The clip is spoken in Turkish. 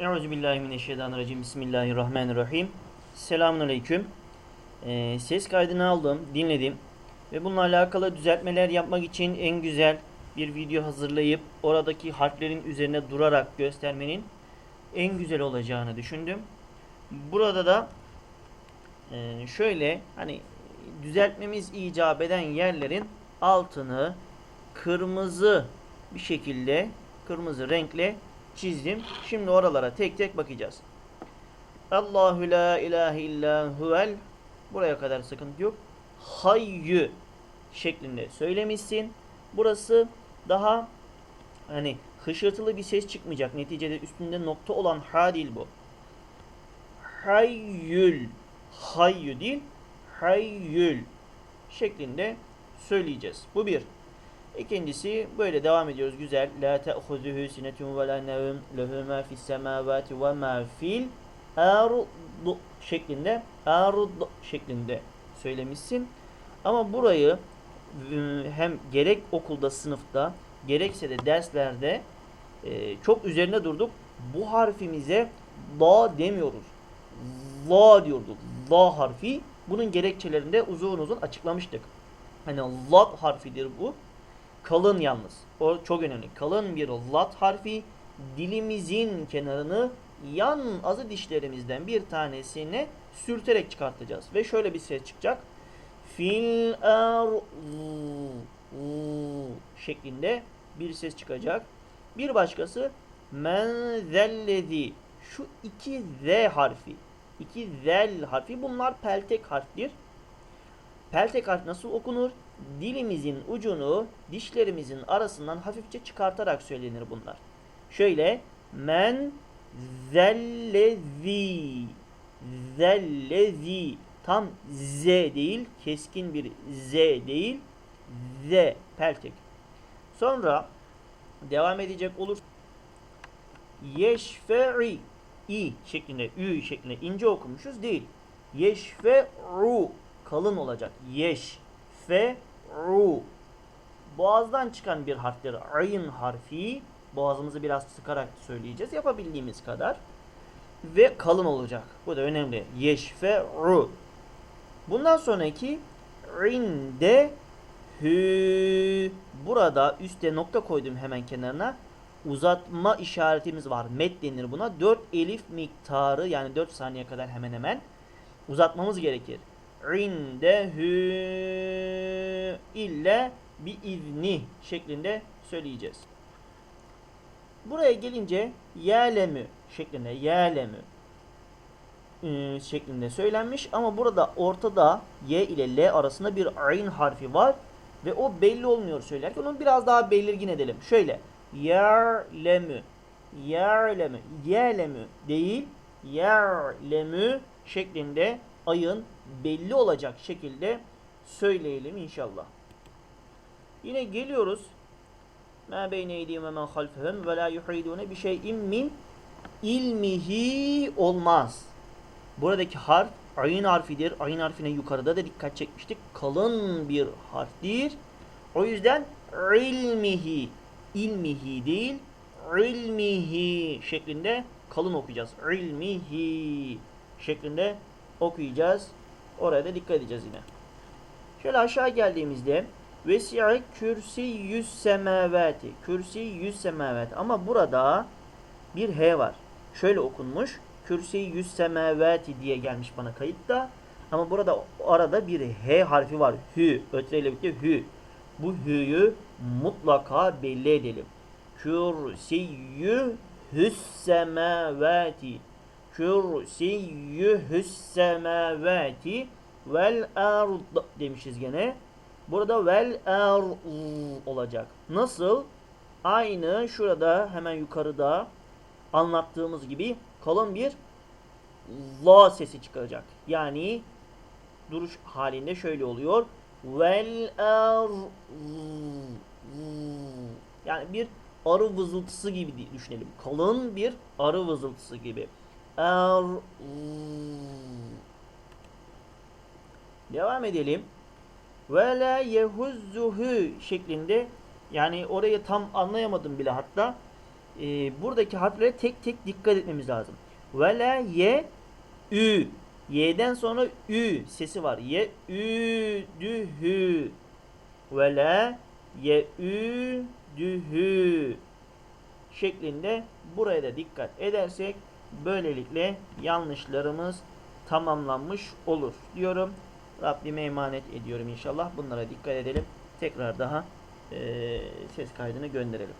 Euzubillahimineşşeytanirracim. Bismillahirrahmanirrahim. Selamun Aleyküm. Ee, ses kaydını aldım, dinledim. Ve bununla alakalı düzeltmeler yapmak için en güzel bir video hazırlayıp oradaki harflerin üzerine durarak göstermenin en güzel olacağını düşündüm. Burada da e, şöyle hani düzeltmemiz icap eden yerlerin altını kırmızı bir şekilde kırmızı renkle çizdim. Şimdi oralara tek tek bakacağız. Allahu la ilahe illa huvel buraya kadar sıkıntı yok. Hayyü şeklinde söylemişsin. Burası daha hani hışırtılı bir ses çıkmayacak. Neticede üstünde nokta olan ha değil bu. Hayyül hayyü değil hayyül şeklinde söyleyeceğiz. Bu bir. İkincisi böyle devam ediyoruz güzel. La te'huzuhu sinetun ve la nevm lehu ma fis semavati ve ma fil ardu şeklinde arud şeklinde söylemişsin. Ama burayı e, hem gerek okulda sınıfta gerekse de derslerde e, çok üzerine durduk. Bu harfimize la demiyoruz. La diyorduk. La harfi. Bunun gerekçelerinde uzun uzun açıklamıştık. Hani lat harfidir bu. Kalın yalnız. O çok önemli. Kalın bir lat harfi dilimizin kenarını yan azı dişlerimizden bir tanesine sürterek çıkartacağız. Ve şöyle bir ses çıkacak. Fil er şeklinde bir ses çıkacak. Bir başkası men zellezi şu iki z harfi iki zel harfi bunlar peltek harftir. Peltek harf nasıl okunur? Dilimizin ucunu dişlerimizin arasından hafifçe çıkartarak söylenir bunlar. Şöyle men zellezi zellezi tam z değil keskin bir z değil z peltek. Sonra devam edecek olur. Yeşfe'i i şeklinde ü şeklinde ince okumuşuz değil. Yeşfe'u kalın olacak. Yeş fe ru boğazdan çıkan bir harftir. Ayn harfi boğazımızı biraz sıkarak söyleyeceğiz yapabildiğimiz kadar ve kalın olacak. Bu da önemli. Yeş fe ru. Bundan sonraki rinde hü burada üstte nokta koydum hemen kenarına uzatma işaretimiz var. Met denir buna. 4 elif miktarı yani 4 saniye kadar hemen hemen uzatmamız gerekir. İndehü ille bir izni şeklinde söyleyeceğiz. Buraya gelince yelemü şeklinde yelemü ıı, şeklinde söylenmiş ama burada ortada y ile l arasında bir ayn harfi var ve o belli olmuyor söylerken onu biraz daha belirgin edelim. Şöyle yerlemü yerlemü yerlemü değil yerlemü şeklinde ayın belli olacak şekilde söyleyelim inşallah. Yine geliyoruz. Ma beyne eydihim ve men halfehum ve la yuhidune bi şeyin min ilmihi olmaz. Buradaki harf ayın harfidir. Ayın harfine yukarıda da dikkat çekmiştik. Kalın bir harftir. O yüzden ilmihi ilmihi değil ilmihi şeklinde kalın okuyacağız. İlmihi şeklinde okuyacağız. Oraya da dikkat edeceğiz yine. Şöyle aşağı geldiğimizde Vesi'e kürsi yüz semavati. Kürsi yüz semavati. Ama burada bir H var. Şöyle okunmuş. Kürsi yüz semavati diye gelmiş bana kayıtta. Ama burada arada bir H harfi var. Hü. Ötreyle birlikte hü. Bu hü'yü mutlaka belli edelim. Kürsiyyü hüssemavati. Kürsiyyü hüssemavati vel ard demişiz gene. Burada vel ard olacak. Nasıl? Aynı şurada hemen yukarıda anlattığımız gibi kalın bir la sesi çıkacak. Yani duruş halinde şöyle oluyor. Vel ar yani bir arı vızıltısı gibi düşünelim. Kalın bir arı vızıltısı gibi. Er Devam edelim. Ve la yehuzzuhu şeklinde yani orayı tam anlayamadım bile hatta e, buradaki harflere tek tek dikkat etmemiz lazım. Ve la ye ü. Y'den sonra ü sesi var. Ye ü dü hü. Ve la ye ü dü hü şeklinde buraya da dikkat edersek böylelikle yanlışlarımız tamamlanmış olur diyorum. Rabbime emanet ediyorum inşallah. Bunlara dikkat edelim. Tekrar daha eee, ses kaydını gönderelim.